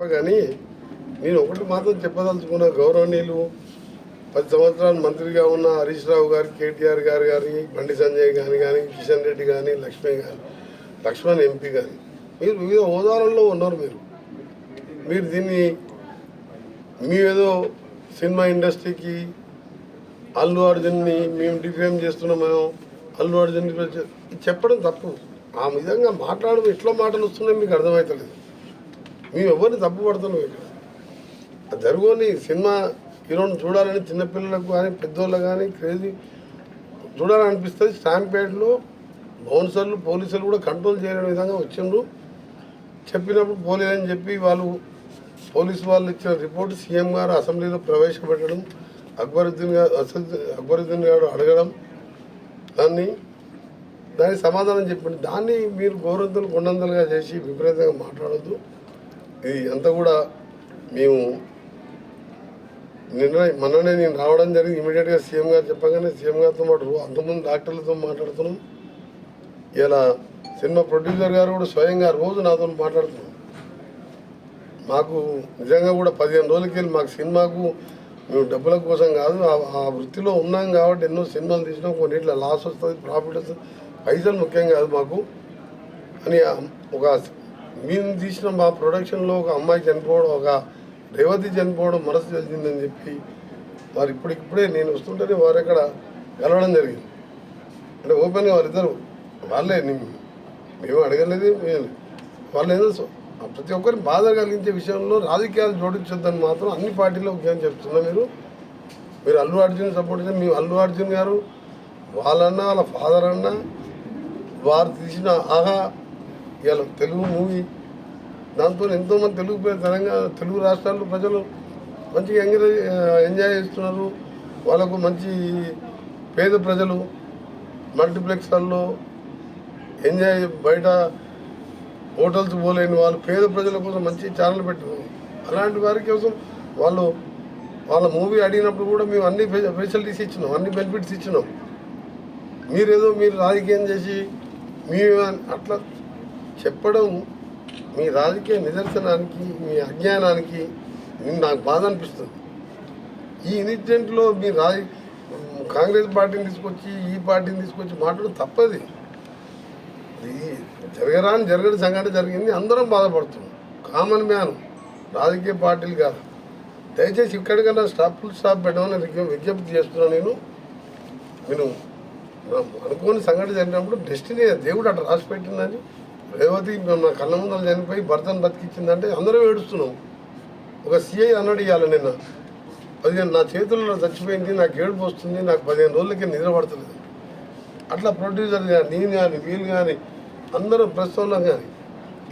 కానీ నేను ఒకటి మాత్రం చెప్పదలుచుకున్న గౌరవనీయులు పది సంవత్సరాలు మంత్రిగా ఉన్న హరీష్ రావు గారు కేటీఆర్ గారు కానీ బండి సంజయ్ గారు కానీ కిషన్ రెడ్డి కానీ లక్ష్మి కానీ లక్ష్మణ్ ఎంపీ కానీ మీరు వివిధ హోదాలలో ఉన్నారు మీరు. మీరు దీన్ని మీ ఏదో సినిమా ఇండస్ట్రీకి అల్లు అర్జున్ని మేము డిఫేమ్ చేస్తున్నాం మేము అల్లు అర్జున్ చెప్పడం తప్పు. ఆ విధంగా మాట్లాడడం ఎట్లా మాటలు వస్తున్నాయి మీకు అర్థమవుతలేదు మేము ఎవరిని తప్పు పడుతున్నాం ఇక్కడ జరుగుని సినిమా హీరోని చూడాలని చిన్నపిల్లలకు కానీ పెద్దోళ్ళు కానీ క్రేజీ చూడాలనిపిస్తుంది. స్టాంపేట్లో బౌన్సర్లు పోలీసులు కూడా కంట్రోల్ చేయలేని విధంగా వచ్చిండ్రు. చెప్పినప్పుడు పోలేదని చెప్పి వాళ్ళు పోలీసు వాళ్ళు ఇచ్చిన రిపోర్ట్ సీఎం గారు అసెంబ్లీలో ప్రవేశపెట్టడం అక్బరుద్దీన్ గారు అక్బరుద్దీన్ గారు అడగడం దాన్ని దానికి సమాధానం చెప్పండి. దాన్ని మీరు గౌరవంతులు కొండంతలుగా చేసి విపరీతంగా మాట్లాడొద్దు. ఇది అంతా కూడా మేము నిన్న మొన్ననే నేను రావడం జరిగింది. ఇమీడియట్గా సీఎం గారు చెప్పగానే సీఎం గారితో పాటు అంతమంది డాక్టర్లతో మాట్లాడుతున్నాం. ఇలా సినిమా ప్రొడ్యూసర్ గారు కూడా స్వయంగా రోజు నాతో మాట్లాడుతున్నాం మాకు నిజంగా కూడా పదిహేను రోజులకి వెళ్ళి మాకు సినిమాకు మేము డబ్బుల కోసం కాదు ఆ- వృత్తిలో ఉన్నాం కాబట్టి ఎన్నో సినిమాలు తీసినాం. కొన్నిట్లో లాస్ వస్తుంది ప్రాఫిట్ వస్తుంది. పైసలు ముఖ్యం కాదు మాకు. అని ఒక మేము తీసిన మా ప్రొడక్షన్లో ఒక అమ్మాయి చనిపోవడం ఒక రేవతి చనిపోవడం మనసు తెలిసిందని చెప్పి వారు ఇప్పటికిప్పుడే నేను వస్తుంటేనే వారు ఎక్కడ కలవడం జరిగింది. అంటే ఓపెన్గా వారిద్దరు వాళ్ళే మేము అడగలేదు మేము- వాళ్ళు ఏదో సో- ప్రతి ఒక్కరిని బాధ కలిగించే విషయంలో రాజకీయాలు జోడించొద్దని మాత్రం అన్ని పార్టీలో ఏం చెప్తున్నా మీరు మీరు అల్లు అర్జున్ సపోర్ట్ చేసి మేము అల్లు అర్జున్ గారు వాళ్ళన్నా వాళ్ళ ఫాదర్ అన్నా వారు తీసిన ఆహా ఇవాళ తెలుగు మూవీ దాంతో ఎంతోమంది తెలుగు తెలంగాణ తెలుగు రాష్ట్రాల్లో ప్రజలు మంచిగా ఎంజాయ్ ఎంజాయ్ చేస్తున్నారు. వాళ్ళకు మంచి పేద ప్రజలు మల్టీప్లెక్స్లలో ఎంజాయ్ బయట హోటల్స్ పోలేని వాళ్ళు పేద ప్రజల కోసం మంచి ఛానల్ పెట్టారు అలాంటి వారి కోసం వాళ్ళు వాళ్ళ మూవీ అడిగినప్పుడు కూడా మేము అన్ని ఫె- ఫెసిలిటీస్ ఇచ్చినాం అన్ని బెనిఫిట్స్ ఇచ్చినాం. మీరేదో మీరు రాజకీయం చేసి మీ అట్లా చెప్పడం మీ రాజకీయ నిదర్శనానికి మీ అజ్ఞానానికి నాకు బాధ అనిపిస్తుంది. ఈ ఇన్సిడెంట్లో మీ రాజ కాంగ్రెస్ పార్టీని తీసుకొచ్చి ఈ పార్టీని తీసుకొచ్చి మాట్లాడడం తప్పది. ఇది జరగరాని జరగని సంఘటన జరిగింది అందరం బాధపడుతున్నాం. కామన్ మ్యాన్ రాజకీయ పార్టీలు కాదు. దయచేసి ఇక్కడికన్నా స్టాప్ ఫుల్ స్టాప్ పెట్టమని విజ్ఞప్తి చేస్తున్నాను నేను. నేను అనుకోని సంఘటన జరిగినప్పుడు డెస్టినీ దేవుడు అట్లా రాసి పెట్టిందని రేవతి నా కళ్ళ ముందర చనిపోయి భర్తను బతికించిందంటే అందరూ ఏడుస్తున్నాం. ఒక సిఐ అన్నాడు ఇవ్వాలి నిన్న. పదిహేను నా చేతుల్లో చచ్చిపోయింది నాకు ఏడుపు వస్తుంది నాకు పదిహేను రోజులకి నిద్ర పడతలేదు అట్లా ప్రొడ్యూసర్ కానీ నేను కానీ వీళ్ళు కానీ అందరూ ప్రస్తుతంలో కానీ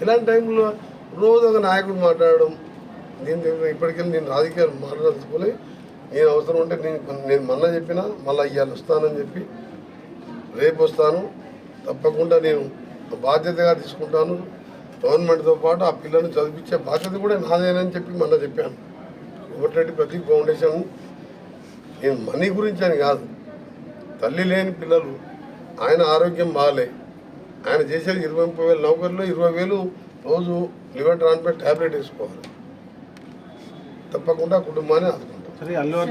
ఇలాంటి టైంలో రోజు ఒక నాయకుడు మాట్లాడడం నేను దగ్గర ఇప్పటికెళ్ళి నేను రాజకీయాలు మాట్లాడుకోలే నేను అవసరం ఉంటే నేను నేను మొన్న చెప్పినా మళ్ళీ ఇవాళ వస్తానని చెప్పి రేపు వస్తాను. తప్పకుండా నేను బాధ్యతగా తీసుకుంటాను. గవర్నమెంట్తో పాటు ఆ పిల్లల్ని చదివించే బాధ్యత కూడా నాదేనని చెప్పి మొన్న చెప్పాను. కోమటిరెడ్డి ప్రతి ఫౌండేషన్. నేను మనీ గురించి అని కాదు. తల్లి లేని పిల్లలు ఆయన ఆరోగ్యం బాగాలే ఆయన చేసేది ఇరవై ముప్పై వేలు నౌకర్లో ఇరవై వేలు రోజు లివర్ ట్రాన్స్ఫర్ ట్యాబ్లెట్ వేసుకోవాలి. తప్పకుండా కుటుంబాన్ని ఆదుకుంటాం.